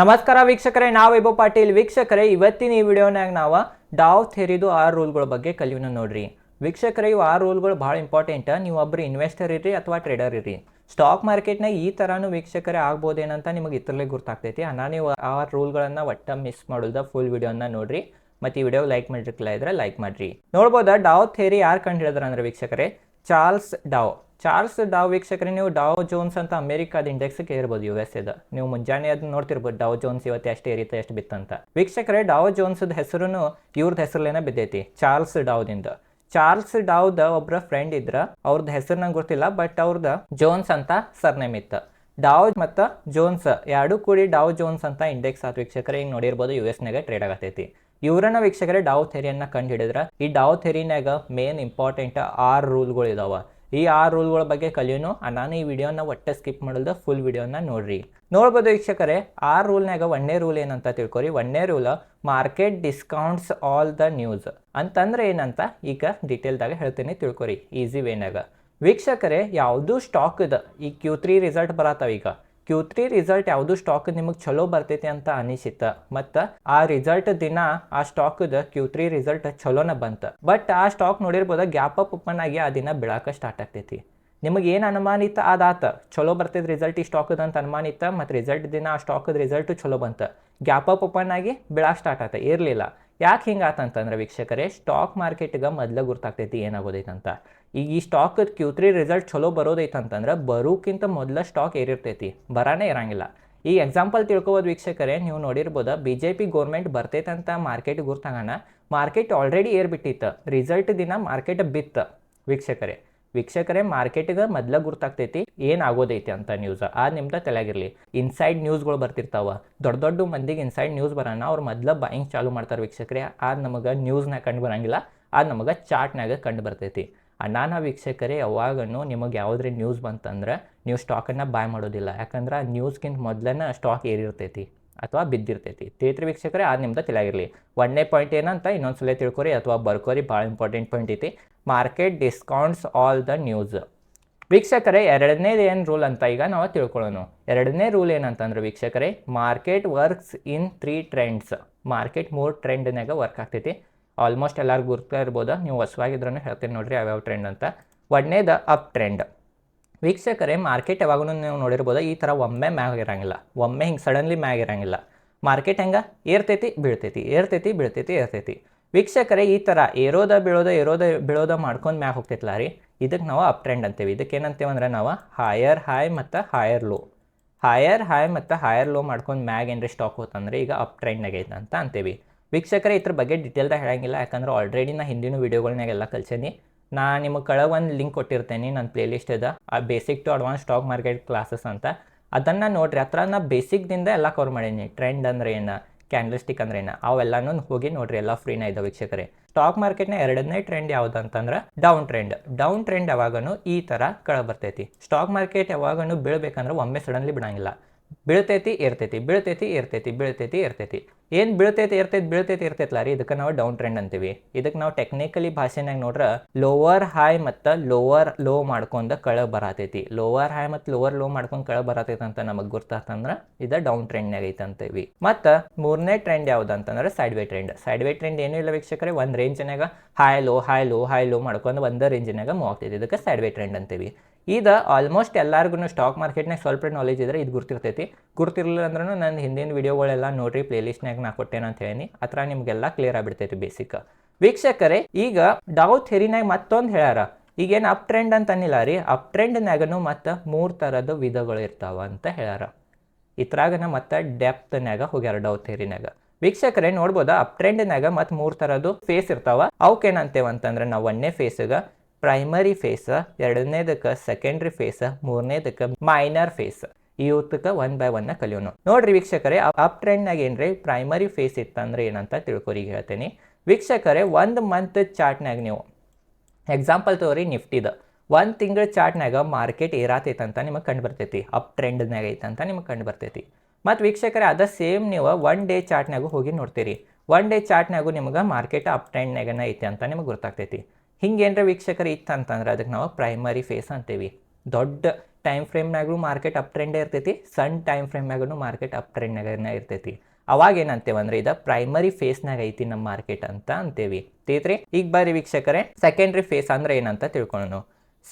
ನಮಸ್ಕಾರ ವೀಕ್ಷಕರೇ, ನಾವು ವೈಭವ್ ಪಾಟೀಲ್. ವೀಕ್ಷಕರೇ, ಇವತ್ತಿನ ಈ ವಿಡಿಯೋನಾಗ ನಾವು ಡಾವ್ ಥೆರಿದು ಆರು ರೂಲ್ಗಳ ಬಗ್ಗೆ ಕಲಿಯೋಣ ನೋಡ್ರಿ. ವೀಕ್ಷಕರೇ, ಇವು ಆರು ರೂಲ್ಗಳು ಭಾಳ ಇಂಪಾರ್ಟೆಂಟ್. ನೀವು ಒಬ್ಬರು ಇನ್ವೆಸ್ಟರ್ ಇರ್ರಿ ಅಥವಾ ಟ್ರೇಡರ್ ಇರ್ರಿ. ಸ್ಟಾಕ್ ಮಾರ್ಕೆಟ್ನಾಗ ಈ ಥರನೂ ವೀಕ್ಷಕರೇ ಆಗ್ಬೋದೇನಂತ ನಿಮಗೆ ಇತರಲ್ಲೇ ಗೊತ್ತಾಗ್ತೈತಿ ಅನ್ನ ನೀವು ಆ ರೂಲ್ಗಳನ್ನು ಒಟ್ಟ ಮಿಸ್ ಮಾಡೋದ ಫುಲ್ ವಿಡಿಯೋನ ನೋಡ್ರಿ. ಮತ್ತು ಈ ವಿಡಿಯೋ ಲೈಕ್ ಮಾಡಿರ್ಕಿಲ್ಲ ಇದ್ರೆ ಲೈಕ್ ಮಾಡ್ರಿ. ನೋಡ್ಬೋದಾ, ಡಾವ್ ಥೇರಿ ಯಾರು ಕಂಡು ಹಿಡಿದ್ರ ಅಂದ್ರೆ ವೀಕ್ಷಕರೇ? Charles DAO. ಚಾರ್ಲ್ಸ್ ಡಾವ್ ವೀಕ್ಷಕರೇ, ನೀವು ಡಾವ್ ಜೋನ್ಸ್ ಅಂತ ಅಮೆರಿಕಾದ ಇಂಡೆಕ್ಸ್ಗೆ ಏರ್ಬೋದು ಯು ಎಸ್ ಎದ ನೀವು ಮುಂಜಾನೆ ಅದನ್ನ ನೋಡ್ತಿರ್ಬೋದು, ಡಾವ್ ಜೋನ್ಸ್ ಇವತ್ತು ಎಷ್ಟು ಏರಿತ, ಎಷ್ಟು ಬಿತ್ತಂತ. ವೀಕ್ಷಕರೇ, ಡಾವ್ ಜೋನ್ಸ್ದ ಹೆಸರು ಇವ್ರದ್ದು ಹೆಸರಲ್ಲೇನ ಬಿದ್ದೈತಿ, ಚಾರ್ಲ್ಸ್ ಡಾವ್ದಿಂದ. ಚಾರ್ಲ್ಸ್ ಡಾವ್ದ ಒಬ್ರ ಫ್ರೆಂಡ್ ಇದ್ರ ಅವ್ರದ್ದು ಹೆಸರು ನಂಗೆ ಗೊತ್ತಿಲ್ಲ ಬಟ್ ಅವ್ರದ್ದು ಜೋನ್ಸ್ ಅಂತ ಸರ್ನೇಮ್ ಇತ್ತು. ಡಾವ್ ಮತ್ತು ಜೋನ್ಸ್ ಎರಡೂ ಕೂಡಿ ಡಾವ್ ಜೋನ್ಸ್ ಅಂತ ಇಂಡೆಕ್ಸ್ ಆದ ವೀಕ್ಷಕರೇ ಈಗ ನೋಡಿರ್ಬೋದು ಯು ಎಸ್ನಾಗ ಟ್ರೇಡ್ ಆಗತೈತಿ. ಇವರನ್ನ ವೀಕ್ಷಕರೇ, ಡಾವ್ ಥೆರಿಯನ್ನ ಕಂಡು ಹಿಡಿದ್ರ. ಈ ಡಾವ್ ಥೆರಿನಾಗ ಮೇನ್ ಇಂಪಾರ್ಟೆಂಟ್ ಆರು ರೂಲ್ಗಳು ಇದಾವ ಈ ಆರು ರೂಲ್ಗಳ ಬಗ್ಗೆ ಕಲಿಯೋನು. ನಾನು ಈ ವಿಡಿಯೋನ ಒಟ್ಟೆ ಸ್ಕಿಪ್ ಮಾಡಲ್ದ ಫುಲ್ ವಿಡಿಯೋನ ನೋಡ್ರಿ. ನೋಡ್ಬೋದು ವೀಕ್ಷಕರೇ, ಆ ರೂಲ್ನಾಗ ಒಂದೇ ರೂಲ್ ಏನಂತ ತಿಳ್ಕೊರಿ. ಒಂದೇ rule market discounts all the news ಅಂತಂದ್ರೆ ಏನಂತ? ಈಗ ಡೀಟೇಲ್ದಾಗ ಹೇಳ್ತೀನಿ ತಿಳ್ಕೊರಿ ಈಸಿ ವೇನಾಗ ವೀಕ್ಷಕರೇ, ಯಾವುದು ಸ್ಟಾಕ್ ಇದೆ. ಈ ಕ್ಯೂ ತ್ರೀ ರಿಸಲ್ಟ್ ಬರತ್ತಾವ ಈಗ. ಕ್ಯೂ ತ್ರೀ ರಿಸಲ್ಟ್ ಯಾವುದು? ಸ್ಟಾಕ್ ನಿಮಗೆ ಚಲೋ ಬರ್ತೈತಿ ಅಂತ ಅನಿಸಿತ್ತು. ಮತ್ತು ಆ ರಿಸಲ್ಟ್ ದಿನ ಆ ಸ್ಟಾಕ್ದ ಕ್ಯೂ ತ್ರೀ ರಿಸಲ್ಟ್ ಚಲೋನ ಬಂತ. ಬಟ್ ಆ ಸ್ಟಾಕ್ ನೋಡಿರ್ಬೋದು, ಗ್ಯಾಪ್ ಅಪ್ ಓಪನ್ ಆಗಿ ಆ ದಿನ ಬಿಳಾಕ ಸ್ಟಾರ್ಟ್ ಆಗ್ತೈತಿ. ನಿಮಗೆ ಏನು ಅನುಮಾನ ಇತ್ತ ಅದಾತ? ಚಲೋ ಬರ್ತೈತಿ ರಿಸಲ್ಟ್ ಈ ಸ್ಟಾಕದ ಅಂತ ಅನುಮಾನ ಇತ್ತ ಮತ್ತು ರಿಸಲ್ಟ್ ದಿನ ಆ ಸ್ಟಾಕ್ದ ರಿಸಲ್ಟ್ ಚಲೋ ಬಂತ. ಗ್ಯಾಪ್ ಅಪ್ ಓಪನ್ ಆಗಿ ಬಿಳಾ ಸ್ಟಾರ್ಟ್ ಆತ, ಇರಲಿಲ್ಲ. ಯಾಕೆ ಹಿಂಗೆ ಆತಂತಂದ್ರೆ ವೀಕ್ಷಕರೇ ಸ್ಟಾಕ್ ಮಾರ್ಕೆಟ್ಗೆ ಮೊದಲ ಗುರ್ತಾಗ್ತೈತಿ ಏನಾಗೋದೈತಂತ. ಈಗ ಈ ಸ್ಟಾಕ್ ಕ್ಯೂ ತ್ರೀ ರಿಸಲ್ಟ್ ಚಲೋ ಬರೋದೈತಂತಂದ್ರೆ ಬರೋಕ್ಕಿಂತ ಮೊದಲ ಸ್ಟಾಕ್ ಏರಿರ್ತೈತಿ. ಬರಾನೇ ಇರಂಗಿಲ್ಲ. ಈ ಎಕ್ಸಾಂಪಲ್ ತಿಳ್ಕೊಬೋದು ವೀಕ್ಷಕರೇ, ನೀವು ನೋಡಿರ್ಬೋದು ಬಿ ಜೆ ಪಿ ಗೋರ್ಮೆಂಟ್ ಬರ್ತೈತಂತ ಮಾರ್ಕೆಟ್ ಗುರ್ತಾಗಣ ಮಾರ್ಕೆಟ್ ಆಲ್ರೆಡಿ ಏರ್ಬಿಟ್ಟಿತ್ತು. ರಿಸಲ್ಟ್ ದಿನ ಮಾರ್ಕೆಟ್ ಬಿತ್ತು. ವೀಕ್ಷಕರೇ ವೀಕ್ಷಕರೇ ಮಾರ್ಕೆಟ್ಗೆ ಮೊದ್ಲ ಗುರ್ತಾಗ್ತೈತಿ. ಏನು ಆಗೋದೈತಿ ಅಂತ ನ್ಯೂಸ್ ಆ ನಿಮ್ದ ತಲೆಯಾಗಿರಲಿ. ಇನ್ಸೈಡ್ ನ್ಯೂಸ್ಗಳು ಬರ್ತಿರ್ತಾವ. ದೊಡ್ಡ ದೊಡ್ಡ ಮಂದಿಗೆ ಇನ್ಸೈಡ್ ನ್ಯೂಸ್ ಬರೋಣ ಅವ್ರು ಮೊದ್ಲ ಬಾಯಿಂಗ್ ಚಾಲೂ ಮಾಡ್ತಾರೆ ವೀಕ್ಷಕರೇ. ಆ ನಮಗೆ ನ್ಯೂಸ್ನಾಗ ಕಂಡು ಬರಂಗಿಲ್ಲ. ಆ ನಮಗೆ ಚಾರ್ಟ್ನಾಗ ಕಂಡು ಬರ್ತೈತಿ. ಅನಾನ ವೀಕ್ಷಕರೇ ಯಾವಾಗೂ ನಿಮಗೆ ಯಾವುದ್ರ ನ್ಯೂಸ್ ಬಂತಂದ್ರೆ ನೀವು ಸ್ಟಾಕನ್ನು ಬಾಯ್ ಮಾಡೋದಿಲ್ಲ. ಯಾಕಂದ್ರೆ ಆ ನ್ಯೂಸ್ಗಿಂತ ಮೊದಲೇ ಸ್ಟಾಕ್ ಏರಿರ್ತೈತಿ ಅಥವಾ ಬಿದ್ದಿರ್ತೈತಿ. ತೇತ್ರ ವೀಕ್ಷಕರೇ ಅದು ನಿಮ್ದು ತಿಳಿಯಾಗಿರಲಿ. ಒಂದನೇ ಪಾಯಿಂಟ್ ಏನಂತ ಇನ್ನೊಂದು ಸಲ ತಿಳ್ಕೊರಿ ಅಥವಾ ಬರ್ಕೋರಿ, ಭಾಳ ಇಂಪಾರ್ಟೆಂಟ್ ಪಾಯಿಂಟ್ ಐತಿ. Market discounts all the news ವೀಕ್ಷಕರೇ, ಎರಡನೇದು ಏನು ರೂಲ್ ಅಂತ ಈಗ ನಾವು ತಿಳ್ಕೊಳ್ಳೋಣ ಎರಡನೇ ರೂಲ್ ಏನಂತಂದ್ರೆ ವೀಕ್ಷಕರೇ market works in three trends market ಮೂರು ಟ್ರೆಂಡ್ನಾಗ ವರ್ಕ್ ಆಗ್ತೈತಿ. ಆಲ್ಮೋಸ್ಟ್ ಎಲ್ಲರಿಗೂ ಗುರ್ತಾ ಇರ್ಬೋದು, ನೀವು ಹೊಸವಾಗಿದ್ರೂ ಹೇಳ್ತೀನಿ ನೋಡ್ರಿ ಯಾವ್ಯಾವ ಟ್ರೆಂಡ್ ಅಂತ. ಒಂದನೇದು ಅಪ್ ಟ್ರೆಂಡ್ ವೀಕ್ಷಕರೆ ಮಾರ್ಕೆಟ್ ಯಾವಾಗೂ ನೀವು ನೋಡಿರ್ಬೋದು, ಈ ಥರ ಒಮ್ಮೆ ಮ್ಯಾಗಿರಂಗಿಲ್ಲ ಒಮ್ಮೆ ಹಿಂಗೆ ಸಡನ್ಲಿ ಮ್ಯಾಗಿರಂಗಿಲ್ಲ ಮಾರ್ಕೆಟ್ ಹೆಂಗೆ? ಏರ್ತೈತಿ, ಬೀಳ್ತೈತಿ. ಏರ್ತೈತಿ ಬೀಳ್ತೈತಿ, ಏರ್ತೈತಿ. ವೀಕ್ಷಕರೆ, ಈ ಥರ ಏರೋದ, ಬೀಳೋದ ಏರೋದ, ಬೀಳೋದ ಮಾಡ್ಕೊಂಡು ಮ್ಯಾಗ ಹೋಗ್ತೈತಲ್ಲ ರೀ? ಇದಕ್ಕೆ ನಾವು ಅಪ್ ಟ್ರೆಂಡ್ ಅಂತೀವಿ. ಇದಕ್ಕೆ ಏನಂತೇವೆ ಅಂದ್ರೆ ನಾವು ಹಾಯರ್ ಹೈ ಮತ್ತು ಹಾಯರ್ ಲೋ ಹಾಯರ್ ಹೈ ಮತ್ತು ಹಾಯರ್ ಲೋ ಮಾಡ್ಕೊಂಡು ಮ್ಯಾಗ ಏನ್ರಿ ಸ್ಟಾಕ್ ಹೋತಂದ್ರೆ ಈಗ ಅಪ್ ಟ್ರೆಂಡ್ ಆಗೈತೆ ಅಂತ ಅಂತೀವಿ. ವೀಕ್ಷಕರೇ, ಇದ್ರ ಬಗ್ಗೆ ಡಿಟೇಲ್ದಾಗ ಹೇಳಂಗಿಲ್ಲ. ಯಾಕಂದ್ರೆ ಆಲ್ರೆಡಿ ನಾ ಹಿಂದಿನ ವೀಡಿಯೋಗಳ್ನಾಗೆಲ್ಲ ಕಲ್ಸೇನಿ. ನಾ ನಿಮಗೆ ಕೆಳಗೆ ಒಂದು ಲಿಂಕ್ ಕೊಟ್ಟಿರ್ತೇನೆ ನನ್ನ ಪ್ಲೇಲಿಸ್ಟ್ ಇದೆ. ಆ basic to advance stock market classes ಅಂತ. ಅದನ್ನು ನೋಡ್ರಿ ಹತ್ರ ನಾ ಬೇಸಿಕ್ದಿಂದ ಎಲ್ಲ ಕವರ್ ಮಾಡೀನಿ. ಟ್ರೆಂಡ್ ಅಂದ್ರೆ ಏನು ಕ್ಯಾಂಡಲ್ ಸ್ಟಿಕ್ ಅಂದ್ರೆ ಏನು, ಅವೆಲ್ಲನೂ ಹೋಗಿ ನೋಡ್ರಿ, ಎಲ್ಲ ಫ್ರೀನ ಇದೆ ವೀಕ್ಷಕರೇ. ಸ್ಟಾಕ್ ಮಾರ್ಕೆಟ್ನ ಎರಡನೇ ಟ್ರೆಂಡ್ ಯಾವ್ದು ಅಂತಂದ್ರೆ ಡೌನ್ ಟ್ರೆಂಡ್ ಡೌನ್ ಟ್ರೆಂಡ್ ಯಾವಾಗನು ಈ ಥರ ಕೆಳ ಬರ್ತೈತಿ. ಸ್ಟಾಕ್ ಮಾರ್ಕೆಟ್ ಯಾವಾಗನು ಬೀಳ್ಬೇಕಂದ್ರೆ ಒಮ್ಮೆ ಸಡನ್ಲಿ ಬಿಡಂಗಿಲ್ಲ. ಬೀಳ್ತೈತಿ ಇರ್ತೈತಿ ಬೀಳ್ತೈತಿ ಇರ್ತೈತಿ ಬೀಳ್ತೈತಿ ಇರ್ತೈತಿ ಏನು ಬೀಳ್ತೈತಿ ಇರ್ತೈತಿ ಬೀಳ್ತೈತಿ ಇರ್ತೈತಲ್ಲ ರೀ? ಇದಕ್ಕೆ ನಾವು ಡೌನ್ ಟ್ರೆಂಡ್ ಅಂತೀವಿ. ಇದಕ್ಕೆ ನಾವು ಟೆಕ್ನಿಕಲಿ ಭಾಷೆನಾಗ ನೋಡ್ರೆ ಲೋವರ್ ಹೈ ಮತ್ತು ಲೋವರ್ ಲೋ ಮಾಡ್ಕೊಂಡು ಕಳ ಬರತೈತಿ. ಲೋವರ್ ಹೈ ಮತ್ತು ಲೋವರ್ ಲೋ ಮಾಡ್ಕೊಂಡು ಕಳ ಬರತೈತಿ ಅಂತ ನಮಗೆ ಗೊತ್ತಾತಂದ್ರೆ ಇದು ಡೌನ್ ಟ್ರೆಂಡ್ನಾಗ ಐತೆ ಅಂತೀವಿ. ಮತ್ತು ಮೂರನೇ ಟ್ರೆಂಡ್ ಯಾವ್ದು ಅಂತಂದ್ರೆ sideway trend sideway trend ಏನೂ ಇಲ್ಲ ವೀಕ್ಷಕರೇ? ಒಂದು ರೇಂಜ್ನಾಗ high low high low high low ಮಾಡ್ಕೊಂಡು ಒಂದು ರೇಂಜ್ನಾಗ ಮೂವ್ ಆಗ್ತೈತಿ. ಇದಕ್ಕೆ ಸೈಡ್ ವೇ ಟ್ರೆಂಡ್ ಅಂತೀವಿ. ಇದು ಆಲ್ಮೋಸ್ಟ್ ಎಲ್ಲರಿಗೂ ಸ್ಟಾಕ್ ಮಾರ್ಕೆಟ್ನಾಗ ಸ್ವಲ್ಪ ನಾಲೆಜ್ ಇದ್ರೆ ಇದು ಗುರ್ತಿರ್ತೈತಿ. ಗುರ್ತಿರ್ಲಿಲ್ಲ ಅಂದ್ರೂ ನನ್ನ ಹಿಂದಿನ ವಿಡಿಯೋಗಳೆಲ್ಲ ನೋಡ್ರಿ ಪ್ಲೇಲಿಸ್ಟ್ನಾಗ ನಾ ಕೊಟ್ಟೇನೆ ಅಂತ ಹೇಳಿ ಆ ಥರ ನಿಮಗೆಲ್ಲ ಕ್ಲಿಯರ್ ಆಗಿಬಿಡ್ತೈತಿ ಬೇಸಿಕ್ ವೀಕ್ಷಕರೇ, ಈಗ ಡಾವ್ ಥೆರಿನಾಗ ಮತ್ತೊಂದು ಹೇಳ್ಯಾರ. ಈಗೇನು ಅಪ್ ಟ್ರೆಂಡ್ ಅಂತ ಅನ್ನಿಲ್ಲ ರೀ. ಅಪ್ ಟ್ರೆಂಡ್ನಾಗೂ ಮತ್ತು ಮೂರು ಥರದ ವಿಧಗಳು ಇರ್ತಾವ ಅಂತ ಹೇಳ್ಯಾರ. ಇದ್ರಾಗನ ಮತ್ತು ಡೆಪ್ತ್ನಾಗ ಹೋಗ್ಯಾರ ಡೌ ಥೇರಿನಾಗ ವೀಕ್ಷಕರೇ, ನೋಡ್ಬೋದ? ಅಪ್ ಟ್ರೆಂಡ್ನಾಗ ಮತ್ತು ಮೂರು ಥರದ್ದು ಫೇಸ್ ಇರ್ತಾವ. ಅವಕ್ಕೇನಂತೇವೆ ಅಂತಂದ್ರೆ ನಾವು ಒಂದೇ ಫೇಸ್ಗೆ ಪ್ರೈಮರಿ ಫೇಸ್ ಎರಡನೇದಕ್ಕೆ ಸೆಕೆಂಡ್ರಿ ಫೇಸ್ ಮೂರನೇದಕ್ಕೆ ಮೈನರ್ ಫೇಸ್ ಇವತ್ತಕ್ಕೆ ಒನ್ ಬೈ ಒನ್ನ ಕಲಿಯೋಣ ನೋಡ್ರಿ ವೀಕ್ಷಕರೇ, ಅಪ್ ಟ್ರೆಂಡ್ನಾಗ ಏನ್ರಿ? ಪ್ರೈಮರಿ ಫೇಸ್ ಇತ್ತಂದ್ರೆ ಏನಂತ ತಿಳ್ಕೊರಿ ಹೇಳ್ತೀನಿ. ವೀಕ್ಷಕರೇ, ಒಂದು ಮಂತ್ ಚಾರ್ಟ್ನಾಗ ನೀವು ಎಕ್ಸಾಂಪಲ್ ತಗೋರಿ ನಿಫ್ಟಿದ. ಒಂದು ತಿಂಗಳ ಚಾರ್ಟ್ನಾಗ ಮಾರ್ಕೆಟ್ ಏರಾತೈತೆ ಅಂತ ನಿಮಗೆ ಕಂಡು ಬರ್ತೈತಿ. ಅಪ್ ಟ್ರೆಂಡ್ನಾಗ ಐತೆ ಅಂತ ನಿಮಗೆ ಕಂಡು ಬರ್ತೈತಿ. ಮತ್ತು ವೀಕ್ಷಕರೇ, ಅದ ಸೇಮ್ ನೀವು ಒನ್ ಡೇ ಚಾರ್ಟ್ನಾಗೂ ಹೋಗಿ ನೋಡ್ತೀರಿ. ಒನ್ ಡೇ ಚಾರ್ಟ್ನಾಗೂ ನಿಮಗೆ ಮಾರ್ಕೆಟ್ ಅಪ್ ಟ್ರೆಂಡ್ನಾಗನ ಐತೆ ಅಂತ ನಿಮಗೆ ಗೊತ್ತಾಗ್ತೈತಿ ಹಿಂಗೇನ್ರ ವೀಕ್ಷಕರು ಇತ್ತು ಅಂತಂದ್ರೆ ಅದಕ್ಕೆ ನಾವು ಪ್ರೈಮರಿ ಫೇಸ್ ಅಂತೀವಿ. ದೊಡ್ಡ ಟೈಮ್ ಫ್ರೇಮ್ನಾಗೂ ಮಾರ್ಕೆಟ್ ಅಪ್ ಟ್ರೆಂಡೇ ಇರ್ತೈತಿ, ಸಣ್ಣ ಟೈಮ್ ಫ್ರೇಮ್ನಾಗೂ ಮಾರ್ಕೆಟ್ ಅಪ್ ಟ್ರೆಂಡ್ನಾಗ ಇರ್ತೈತಿ. ಅವಾಗ ಏನಂತೇವೆ ಅಂದ್ರೆ ಇದು ಪ್ರೈಮರಿ ಫೇಸ್ನಾಗ ಐತಿ ನಮ್ಮ ಮಾರ್ಕೆಟ್ ಅಂತ ಅಂತೇವಿ. ತೀತ್ರಿ ಈಗ ಬಾರಿ ವೀಕ್ಷಕರೇ ಸೆಕೆಂಡ್ರಿ ಫೇಸ್ ಅಂದ್ರೆ ಏನಂತ ತಿಳ್ಕೊಳ್ಳೋಣ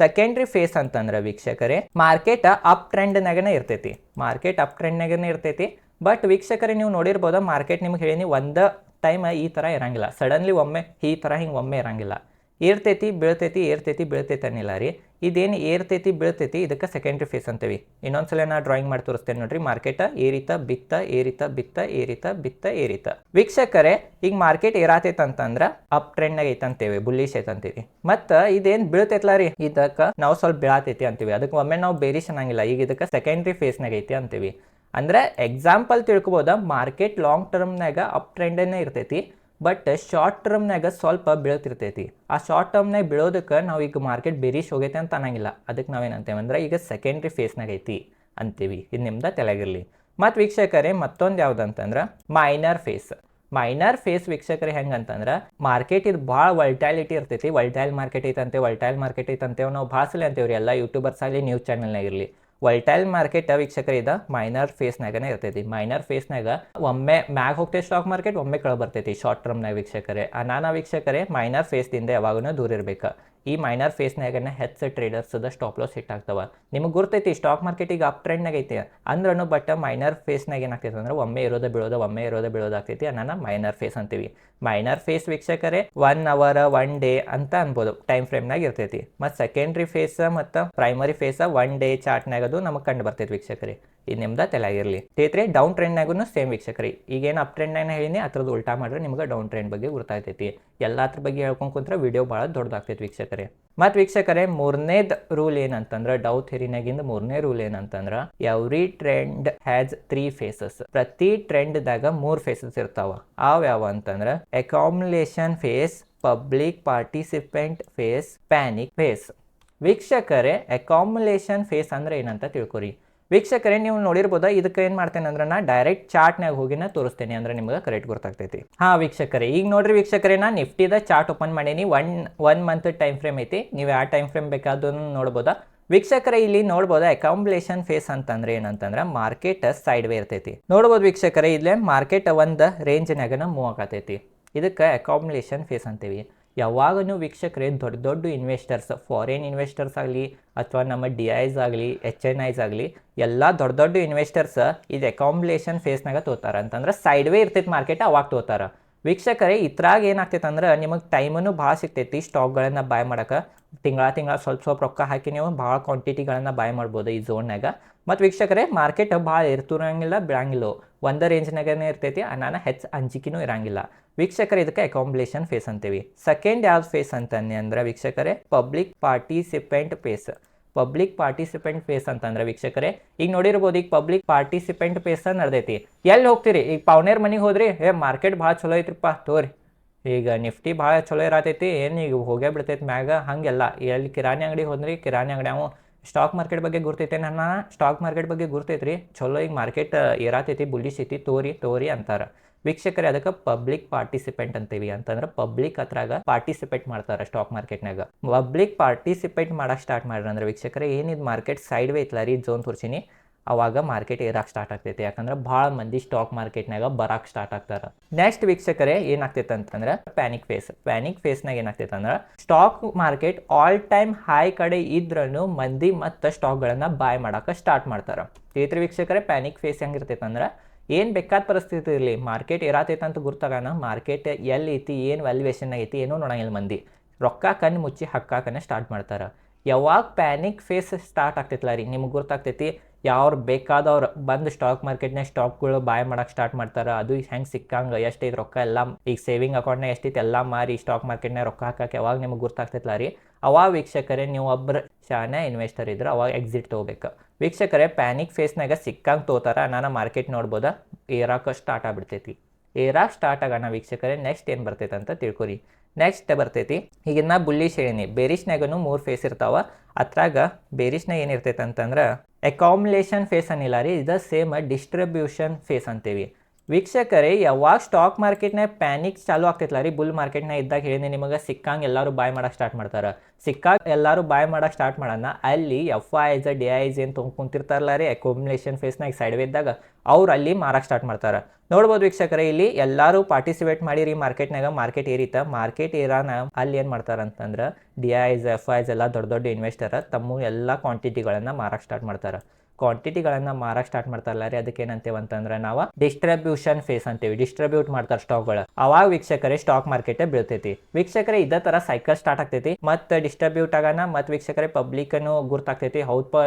ಸೆಕೆಂಡ್ರಿ ಫೇಸ್ ಅಂತಂದ್ರೆ ವೀಕ್ಷಕರೇ ಮಾರ್ಕೆಟ್ ಅಪ್ ಟ್ರೆಂಡ್ನಾಗನೇ ಇರ್ತೈತಿ. ಮಾರ್ಕೆಟ್ ಅಪ್ ಟ್ರೆಂಡ್ನಾಗನೇ ಇರ್ತೈತಿ. ಬಟ್ ವೀಕ್ಷಕರೇ ನೀವು ನೋಡಿರ್ಬೋದು ಮಾರ್ಕೆಟ್ ನಿಮ್ಗೆ ಹೇಳೀನಿ ಒಂದ ಟೈಮ್ ಈ ಥರ ಇರಂಗಿಲ್ಲ. ಸಡನ್ಲಿ ಒಮ್ಮೆ ಈ ಥರ ಹಿಂಗೆ ಒಮ್ಮೆ ಇರಂಗಿಲ್ಲ. ಏರ್ತೈತಿ, ಬೀಳ್ತೈತಿ ಏರ್ತೈತಿ, ಬೀಳ್ತೈತಿ ಅನ್ನಿಲ್ಲ ರೀ. ಇದೇನು ಏರ್ತೈತಿ, ಬೀಳ್ತೈತಿ, ಇದಕ್ಕೆ ಸೆಕೆಂಡ್ರಿ ಫೇಸ್ ಅಂತೀವಿ. ಇನ್ನೊಂದ್ಸಲ ನಾ ಡ್ರಾಯಿಂಗ್ ಮಾಡಿ ತೋರಿಸ್ತೇನೆ ನೋಡ್ರಿ. ಮಾರ್ಕೆಟ್ ಏರಿತ, ಬಿತ್ತ ಏರಿತ ಬಿತ್ತ ಏರಿತ ಬಿತ್ತ, ಏರಿತ. ವೀಕ್ಷಕರೇ, ಈಗ ಮಾರ್ಕೆಟ್ ಏರಾತೈತ ಅಂತಂದ್ರ ಅಪ್ ಟ್ರೆಂಡ್ನಾಗ ಐತೆ ಅಂತೇವೆ ಬುಲ್ಲಿಶ್ ಐತಂತೀವಿ ಮತ್ತು ಇದೇನ್ ಬೀಳ್ತೈತಲ್ಲ ರೀ? ಇದಕ್ಕೆ ನಾವು ಸ್ವಲ್ಪ ಬೀಳತೈತಿ ಅಂತೀವಿ. ಅದಕ್ಕೆ ಒಮ್ಮೆ ನಾವು ಬೇರಿಶ್ ಅನ್ನಂಗಿಲ್ಲ. ಈಗ ಇದಕ್ಕೆ ಸೆಕೆಂಡ್ರಿ ಫೇಸ್ನಾಗ ಐತಿ ಅಂತೀವಿ. ಅಂದ್ರೆ ಎಕ್ಸಾಂಪಲ್ ತಿಳ್ಕೊಬೋದ ಮಾರ್ಕೆಟ್ ಲಾಂಗ್ ಟರ್ಮ್ನಾಗ ಅಪ್ ಟ್ರೆಂಡನ್ನೇ ಇರ್ತೈತಿ. ಬಟ್ ಶಾರ್ಟ್ ಟರ್ಮ್ನಾಗ ಸ್ವಲ್ಪ ಬೀಳ್ತಿರ್ತೈತಿ. ಆ ಶಾರ್ಟ್ ಟರ್ಮ್ನಾಗ ಬೀಳೋದಕ್ಕೆ ನಾವು ಈಗ ಮಾರ್ಕೆಟ್ ಬೇರೀಶ್ ಹೋಗೈತೆ ಅಂತ ಅನ್ನಂಗಿಲ್ಲ. ಅದಕ್ಕೆ ನಾವೇನಂತೇವೆ ಅಂದ್ರೆ ಈಗ ಸೆಕೆಂಡ್ರಿ ಫೇಸ್ನಾಗ ಐತಿ ಅಂತೀವಿ. ಇದು ನಿಮ್ದು ತಲೆಗಿರಲಿ. ಮತ್ತು ವೀಕ್ಷಕರೇ, ಮತ್ತೊಂದು ಯಾವುದಂತಂದ್ರೆ ಮೈನರ್ ಫೇಸ್ ಮೈನರ್ ಫೇಸ್ ವೀಕ್ಷಕರು ಹೆಂಗಂತಂದ್ರೆ ಮಾರ್ಕೆಟ್ ಇದು ಭಾಳ ವಲ್ಟಾಲಿಟಿ ಇರ್ತೈತಿ. ವಲ್ಟೈಲ್ ಮಾರ್ಕೆಟ್ ಐತಂತೆ ವಲ್ಟೈಲ್ ಮಾರ್ಕೆಟ್ ಐತಂತೆ ನಾವು ಭಾಳ ಅಂತೇವ್ರಿ ಎಲ್ಲ ಯೂಟ್ಯೂಬರ್ಸ್ ಆಗಲಿ ನ್ಯೂಸ್ ಚಾನಲ್ನಾಗ ಇರಲಿ. ವೈಟೈಲ್ ಮಾರ್ಕೆಟ್ ವೀಕ್ಷಕರ ಇದ. ಮೈನರ್ ಫೇಸ್ನಾಗನೇ ಇರ್ತೈತಿ. ಮೈನರ್ ಫೇಸ್ನಾಗ ಒಮ್ಮೆ ಮ್ಯಾಗ್ ಹೋಗ್ತೈತಿ ಸ್ಟಾಕ್ ಮಾರ್ಕೆಟ್ ಒಮ್ಮೆ ಕೆಳ ಬರ್ತೈತಿ ಶಾರ್ಟ್ ಟರ್ಮ್ನಾಗ ವೀಕ್ಷಕರೇ. ಅನಾನ ವೀಕ್ಷಕರೇ ಮೈನರ್ ಫೇಸ್ದಿಂದ ಯಾವಾಗೂ ದೂರ ಇರ್ಬೇಕು. ಈ ಮೈನರ್ ಫೇಸ್ನಾಗನೇ ಹೆಚ್ಚು ಟ್ರೇಡರ್ಸ್ದ ಸ್ಟಾಪ್ ಲಾಸ್ ಹಿಟ್ ಆಗ್ತಾವ. ನಿಮಗೆ ಗೊತ್ತೈತಿ ಸ್ಟಾಕ್ ಮಾರ್ಕೆಟ್ ಈಗ ಅಪ್ ಟ್ರೆಂಡ್ನಾಗ ಐತಿ ಅಂದ್ರೂ ಬಟ್ ಮೈನರ್ ಫೇಸ್ನಾಗ ಏನಾಗ್ತೈತೆ ಅಂದ್ರೆ ಒಮ್ಮೆ ಇರೋದ ಬೀಳೋದ, ಒಮ್ಮೆ ಇರೋದ ಬೀಳೋದಾಗ್ತೈತಿ ಅನ್ನ ಮೈನರ್ ಫೇಸ್ ಅಂತೀವಿ. ಮೈನರ್ ಫೇಸ್ ವೀಕ್ಷಕರೇ ಒನ್ ಅವರ್ ಒನ್ ಡೇ ಅಂತ ಅನ್ಬೋದು. ಟೈಮ್ ಫ್ರೇಮ್ನಾಗ ಇರ್ತೈತಿ. ಮತ್ತು ಸೆಕೆಂಡ್ರಿ ಫೇಸ್ ಮತ್ತು ಪ್ರೈಮರಿ ಫೇಸ್ ಒನ್ ಡೇ ಚಾರ್ಟ್ನಾಗ ಅದು ನಮಗೆ ಕಂಡು ಬರ್ತೈತಿ ವೀಕ್ಷಕರೇ. ಇದು ನಿಮ್ದು ತಲೆಯಾಗಿರಲಿ. ತೇತ್ರಿ ಡೌನ್ ಟ್ರೆಂಡ್ನಾಗೂ ಸೇಮ್ ವೀಕ್ಷಕರಿ. ಈಗೇನು ಅಪ್ ಟ್ರೆಂಡ್ನಾಗ ಹೇಳಿನಿ ಅದ್ರದ್ದು ಉಲ್ಟಾ ಮಾಡ್ರೆ ನಿಮ್ಗೆ ಡೌನ್ ಟ್ರೆಂಡ್ ಬಗ್ಗೆ ಗೊತ್ತಾಗ್ತೈತಿ ಎಲ್ಲಾದ್ರ ಬಗ್ಗೆ ಹೇಳ್ಕೊಂಡ್ ಕುಂತ್ರೆ ವಿಡಿಯೋ ಭಾಳ ದೊಡ್ಡದಾಗ್ತೈತಿ ವೀಕ್ಷಕರೇ. ಮತ್ತು ವೀಕ್ಷಕರೇ ಮೂರನೇದ್ ರೂಲ್ ಏನಂತಂದ್ರ ಡೌ ಥೆರಿನಾಗಿಂದ ಮೂರನೇ rule ಏನಂತಂದ್ರ every trend has three phases. ಪ್ರತಿ ಟ್ರೆಂಡ್ದಾಗ ಮೂರು ಫೇಸಸ್ ಇರ್ತಾವ. ಅವ್ ಯಾವ ಅಂತಂದ್ರ accumulation phase, public participant phase, panic phase. ವೀಕ್ಷಕರೇ ಅಕಾಮ್ಯುಲೇಷನ್ ಫೇಸ್ ಅಂದ್ರೆ ಏನಂತ ತಿಳ್ಕೊರಿ. ವೀಕ್ಷಕರೇ, ನೀವು ನೋಡಿರ್ಬೋದ, ಇದಕ್ಕೆ ಏನು ಮಾಡ್ತೇನೆ ಅಂದ್ರೆ ನಾ ಡೈರೆಕ್ಟ್ ಚಾರ್ಟ್ನಾಗ ಹೋಗಿನ ತೋರಿಸ್ತೇನೆ ಅಂದ್ರೆ ನಿಮಗೆ ಕರೆಕ್ಟ್ ಗೊತ್ತಾಗ್ತೈತಿ. ಹಾ ವೀಕ್ಷಕರೇ, ಈಗ ನೋಡ್ರಿ ವೀಕ್ಷಕರೇ, ನಾ ನಿಫ್ಟಿದ ಚಾರ್ಟ್ ಓಪನ್ ಮಾಡೀನಿ one one month time frame ಐತಿ. ನೀವು ಯಾವ ಟೈಮ್ ಫ್ರೇಮ್ ಬೇಕಾದ್ರೂ ನೋಡ್ಬೋದಾ. ವೀಕ್ಷಕರೇ, ಇಲ್ಲಿ ನೋಡ್ಬೋದು ಅಕಾಂಬ್ಲೇಷನ್ ಫೇಸ್ ಅಂತಂದ್ರೆ ಏನಂತಂದ್ರೆ ಮಾರ್ಕೆಟ್ ಸೈಡ್ ವೇ ಇರ್ತೈತಿ. ನೋಡ್ಬೋದು ವೀಕ್ಷಕರೇ, ಇಲ್ಲೇ ಮಾರ್ಕೆಟ್ ಒಂದು ರೇಂಜ್ನಾಗನ ಮೂವ್ ಆಗತೈತಿ. ಇದಕ್ಕೆ ಅಕಾಂಬ್ಲೇಷನ್ ಫೇಸ್ ಅಂತೀವಿ. ಯಾವಾಗೂ ವೀಕ್ಷಕರೇ ದೊಡ್ಡ ದೊಡ್ಡ ಇನ್ವೆಸ್ಟರ್ಸ್ ಫಾರಿನ್ ಇನ್ವೆಸ್ಟರ್ಸ್ ಆಗಲಿ ಅಥವಾ ನಮ್ಮ ಡಿ ಐಸ್ ಆಗಲಿ ಎಚ್ ಎನ್ ಐಸ್ ಆಗಲಿ, ಎಲ್ಲ ದೊಡ್ಡ ದೊಡ್ಡ ಇನ್ವೆಸ್ಟರ್ಸ್ ಇದು ಅಕಾಂಬ್ಲೇಷನ್ ಫೇಸ್ನಾಗ ತೋತಾರ. ಅಂತಂದ್ರೆ ಸೈಡ್ ವೇ ಇರ್ತೈತಿ ಮಾರ್ಕೆಟ್ ಅವಾಗ ತೋತಾರ. ವೀಕ್ಷಕರೇ ಇದ್ರಾಗ ಏನಾಗ್ತೈತೆ ಅಂದ್ರೆ ನಿಮಗೆ ಟೈಮನ್ನು ಭಾಳ ಸಿಗ್ತೈತಿ ಸ್ಟಾಕ್ಗಳನ್ನು ಬಾಯ್ ಮಾಡೋಕೆ. ತಿಂಗಳ ತಿಂಗಳ ಸ್ವಲ್ಪ ಸ್ವಲ್ಪ ರೊಕ್ಕ ಹಾಕಿ ನೀವು ಭಾಳ ಕ್ವಾಂಟಿಟಿಗಳನ್ನು ಬಾಯ್ ಮಾಡ್ಬೋದು ಈ ಝೋನ್ನಾಗ ಮತ್ತು ವೀಕ್ಷಕರೇ ಮಾರ್ಕೆಟ್ ಭಾಳ ಇರ್ತರಂಗಿಲ್ಲ ಬಿಡಂಗಿಲ್ಲ ಒಂದೇ ರೇಂಜ್ನಾಗೇ ಇರ್ತೈತಿ ನಾನು ಹೆಚ್ಚು ಅಂಜಿಕೆನೂ ಇರಂಗಿಲ್ಲ. ವೀಕ್ಷಕರೇ, ಇದಕ್ಕೆ ಅಕಾಂಬ್ಲೇಷನ್ ಫೇಸ್ ಅಂತೀವಿ. ಸೆಕೆಂಡ್ ಯಾವ್ದು ಫೇಸ್ ಅಂತಂದೆ ಅಂದ್ರೆ ವೀಕ್ಷಕರೇ public participant phase public participant phase ಅಂತಂದ್ರೆ ವೀಕ್ಷಕರೇ, ಈಗ ನೋಡಿರ್ಬೋದು, ಈಗ ಪಬ್ಲಿಕ್ ಪಾರ್ಟಿಸಿಪೆಂಟ್ ಫೇಸ್ ನಡೆದೈತಿ. ಎಲ್ಲಿ ಹೋಗ್ತೀರಿ? ಈಗ ಪವನೇರ್ ಮನೆಗೆ ಹೋದ್ರಿ? ಏ ಮಾರ್ಕೆಟ್ ಭಾಳ ಚಲೋ ಐತ್ರಿಪ್ಪ, ತೋರಿ. ಈಗ ನಿಫ್ಟಿ ಭಾಳ ಚಲೋ ಇರತೈತಿ, ಏನು ಈಗ ಹೋಗೇ ಬಿಡ್ತೈತಿ ಮ್ಯಾಗ, ಹಾಗೆಲ್ಲ. ಎಲ್ಲಿ ಕಿರಾಣಿ ಅಂಗಡಿ ಹೋದ್ರಿ? ಕಿರಾಣಿ ಅಂಗಡಿ, ಅವು ಸ್ಟಾಕ್ ಮಾರ್ಕೆಟ್ ಬಗ್ಗೆ ಗುರ್ತೈತೆ ನನ್ನ. ಸ್ಟಾಕ್ ಮಾರ್ಕೆಟ್ ಬಗ್ಗೆ ಗುರ್ತೈತ್ರಿ. ಚಲೋ ಈಗ ಮಾರ್ಕೆಟ್ ಏರಾತೈತಿ ಬುಲ್ಲಿಸ್ ಐತಿ, ತೋರಿ ತೋರಿ ಅಂತಾರೆ. ವೀಕ್ಷಕರೇ, ಅದಕ್ಕೆ ಪಬ್ಲಿಕ್ ಪಾರ್ಟಿಸಿಪೆಂಟ್ ಅಂತೀವಿ. ಅಂತಂದ್ರೆ ಪಬ್ಲಿಕ್ ಅದ್ರಾಗ ಪಾರ್ಟಿಸಿಪೇಟ್ ಮಾಡ್ತಾರೆ ಸ್ಟಾಕ್ ಮಾರ್ಕೆಟ್ನಾಗ ಪಬ್ಲಿಕ್ ಪಾರ್ಟಿಸಿಪೇಟ್ ಮಾಡಕ್ಕೆ ಸ್ಟಾರ್ಟ್ ಮಾಡ್ರಿ ಅಂದ್ರೆ ವೀಕ್ಷಕರೇ ಏನಿದು ಮಾರ್ಕೆಟ್ ಸೈಡ್ ವೇ ಇತ್ತಲ್ಲ ರೀ ಜೋನ್ ತೋರ್ಸಿನಿ. ಅವಾಗ ಮಾರ್ಕೆಟ್ ಏರಾಕ್ ಸ್ಟಾರ್ಟ್ ಆಗ್ತೈತಿ. ಯಾಕಂದ್ರೆ ಭಾಳ ಮಂದಿ ಸ್ಟಾಕ್ ಮಾರ್ಕೆಟ್ನಾಗ ಬರಾಕ್ ಸ್ಟಾರ್ಟ್ ಆಗ್ತಾರೆ. ನೆಕ್ಸ್ಟ್ ವೀಕ್ಷಕರೇ, ಏನಾಗ್ತೈತೆ ಅಂತಂದ್ರೆ ಪ್ಯಾನಿಕ್ ಫೇಸ್ ಪ್ಯಾನಿಕ್ ಫೇಸ್ನಾಗ ಏನಾಗ್ತೈತೆ ಅಂದ್ರೆ stock market all time high ಕಡೆ ಇದ್ರೂ ಮಂದಿ ಮತ್ತು ಸ್ಟಾಕ್ಗಳನ್ನು ಬಾಯ್ ಮಾಡಾಕ ಸ್ಟಾರ್ಟ್ ಮಾಡ್ತಾರೆ. ತಿಳಿತ್ರಿ ವೀಕ್ಷಕರೇ ಪ್ಯಾನಿಕ್ ಫೇಸ್ ಹೆಂಗಿರ್ತೈತೆ ಅಂದ್ರೆ ಏನು ಬೇಕಾದ ಪರಿಸ್ಥಿತಿ ಇರಲಿ ಮಾರ್ಕೆಟ್ ಇರತೈತೆ ಅಂತ ಗುರ್ತಾಗಣ ಮಾರ್ಕೆಟ್ ಎಲ್ಲಿ ಐತಿ, ಏನು ವ್ಯಾಲ್ಯೂಯೇಷನ್ ಐತಿ ಏನೂ ನೋಡಂಗಿಲ್ಲ ಮಂದಿ. ರೊಕ್ಕ ಕಣ್ಣು ಮುಚ್ಚಿ ಹಕ್ಕಾಕನೆ ಸ್ಟಾರ್ಟ್ ಮಾಡ್ತಾರೆ. ಯಾವಾಗ ಪ್ಯಾನಿಕ್ ಫೇಸ್ ಸ್ಟಾರ್ಟ್ ಆಗ್ತೈತಲ್ಲ ರೀ, ನಿಮ್ಗೆ ಗೊತ್ತಾಗ್ತೈತಿ ಯಾವ್ರು ಬೇಕಾದವ್ರು ಬಂದು ಸ್ಟಾಕ್ ಮಾರ್ಕೆಟ್ನಾಗ ಸ್ಟಾಕ್ಗಳು ಬಾಯ್ ಮಾಡಕ್ಕೆ ಸ್ಟಾರ್ಟ್ ಮಾಡ್ತಾರೆ, ಅದು ಹೆಂಗೆ ಸಿಕ್ಕಂಗೆ, ಎಷ್ಟೈತೆ ರೊಕ್ಕ ಎಲ್ಲ, ಈಗ ಸೇವಿಂಗ್ ಅಕೌಂಟ್ನಾಗ ಎಷ್ಟೈತೆ ಎಲ್ಲ ಮಾರಿ ಸ್ಟಾಕ್ ಮಾರ್ಕೆಟ್ನಾಗ ರೊಕ್ಕ ಹಾಕಕ್ಕೆ ಯಾವಾಗ ನಿಮ್ಗೆ ಗೊತ್ತಾಗ್ತೈತಲ್ಲ ರೀ, ಅವಾಗ ವೀಕ್ಷಕರೇ ನೀವು ಒಬ್ಬರು ಶಾನೆ ಇನ್ವೆಸ್ಟರ್ ಇದ್ರೆ, ಅವಾಗ ಎಕ್ಸಿಟ್ ತೊಗೋಬೇಕು. ವೀಕ್ಷಕರೇ ಪ್ಯಾನಿಕ್ ಫೇಸ್ನಾಗ ಸಿಕ್ಕಂಗೆ ತೋತಾರ. ನಾನು ಮಾರ್ಕೆಟ್ ನೋಡ್ಬೋದ? ಏರಾಕ ಸ್ಟಾರ್ಟ್ ಆಗ್ಬಿಡ್ತೈತಿ. ಏರಾಕ್ ಸ್ಟಾರ್ಟ್ ಆಗೋಣ ವೀಕ್ಷಕರೇ ನೆಕ್ಸ್ಟ್ ಏನು ಬರ್ತೈತೆ ಅಂತ ತಿಳ್ಕೊರಿ. ನೆಕ್ಸ್ಟ್ ಬರ್ತೈತಿ, ಈಗಿನ್ನ ನಾ ಬುಲ್ಲಿಶ್ ಹೇಳಿನಿ ಬೇರಿಷ್ನಾಗೂ ಮೂರು ಫೇಸ್ ಇರ್ತಾವ. ಅದ್ರಾಗ ಬೇರಿಷ್ನಾಗ ಏನಿರ್ತೈತೆ ಅಂತಂದ್ರೆ ಅಕಾಮ್ಲೇಷನ್ ಫೇಸ್ ಅನ್ನಿಲ್ಲ ರೀ. ಇದು ಸೇಮ್ ಡಿಸ್ಟ್ರಿಬ್ಯೂಷನ್ ಫೇಸ್ ಅಂತೀವಿ. ವೀಕ್ಷಕರೇ, ಯಾವಾಗ ಸ್ಟಾಕ್ ಮಾರ್ಕೆಟ್ನಾಗ ಪ್ಯಾನಿಕ್ ಚಾಲು ಆಗ್ತೈತಲ್ಲ ರೀ? ಬುಲ್ ಮಾರ್ಕೆಟ್ನಾಗ ಇದ್ದಾಗ ಹೇಳಿದೆ ನಿಮಗೆ, ಸಿಕ್ಕಂಗೆ ಎಲ್ಲರೂ ಬಾಯ್ ಮಾಡಕ್ಕೆ ಸ್ಟಾರ್ಟ್ ಮಾಡ್ತಾರೆ. ಸಿಕ್ಕಾಗ ಎಲ್ಲರೂ ಬಾಯ್ ಮಾಡೋಕೆ ಸ್ಟಾರ್ಟ್ ಮಾಡೋಣ. ಅಲ್ಲಿ F I Is D Is ಏನು ತೊಗೊಂಡು ಕುಂತಿರ್ತಾರಲ್ಲ ರೀ ಅಕೋಮಿನೇಷನ್ ಫೇಸ್ನಾಗ ಸೈಡ್ ಇದ್ದಾಗ ಅವ್ರು ಅಲ್ಲಿ ಮಾರಕ್ಕೆ ಸ್ಟಾರ್ಟ್ ಮಾಡ್ತಾರೆ. ನೋಡ್ಬೋದು ವೀಕ್ಷಕರೇ, ಇಲ್ಲಿ ಎಲ್ಲರೂ ಪಾರ್ಟಿಸಿಪೇಟ್ ಮಾಡಿರಿ ಮಾರ್ಕೆಟ್ನಾಗ ಮಾರ್ಕೆಟ್ ಏರಿತ ಮಾರ್ಕೆಟ್ ಏರಾನ ಅಲ್ಲಿ ಏನು ಮಾಡ್ತಾರೆ ಅಂತಂದ್ರೆ ಡಿ ಐಸ್ ಎಫ್ ಐಸ್ ಎಲ್ಲ ದೊಡ್ಡ ದೊಡ್ಡ ಇನ್ವೆಸ್ಟರ್ ತಮ್ಮ ಎಲ್ಲ ಕ್ವಾಂಟಿಟಿಗಳನ್ನು ಮಾರಕ್ಕೆ ಸ್ಟಾರ್ಟ್ ಮಾಡ್ತಾರೆ. ಕ್ವಾಂಟಿಟಿಗಳನ್ನು ಮಾರಕ್ಕೆ ಸ್ಟಾರ್ಟ್ ಮಾಡ್ತಾರಲ್ಲ ರೀ ಅದಕ್ಕೆ ಏನಂತೇವೆ ಅಂತಂದ್ರೆ ನಾವು ಡಿಸ್ಟ್ರಿಬ್ಯೂಷನ್ ಫೇಸ್ ಅಂತೀವಿ. ಡಿಸ್ಟ್ರಿಬ್ಯೂಟ್ ಮಾಡ್ತಾರೆ ಸ್ಟಾಕ್ಗಳು ಅವಾಗ ವೀಕ್ಷಕರೇ ಸ್ಟಾಕ್ ಮಾರ್ಕೆಟ್ ಬೀಳ್ತೈತಿ. ವೀಕ್ಷಕರೇ ಇದೇ ತರ ಸೈಕಲ್ ಸ್ಟಾರ್ಟ್ ಆಗ್ತೈತಿ. ಮತ್ತೆ ಡಿಸ್ಟ್ರಿಬ್ಯೂಟ್ ಆಗೋಣ ಮತ್ತೆ ವೀಕ್ಷಕರೇ ಪಬ್ಲಿಕ್ ಅನ್ನು ಗುರ್ತಾಗ್ತೈತಿ. ಹೌದು ಪ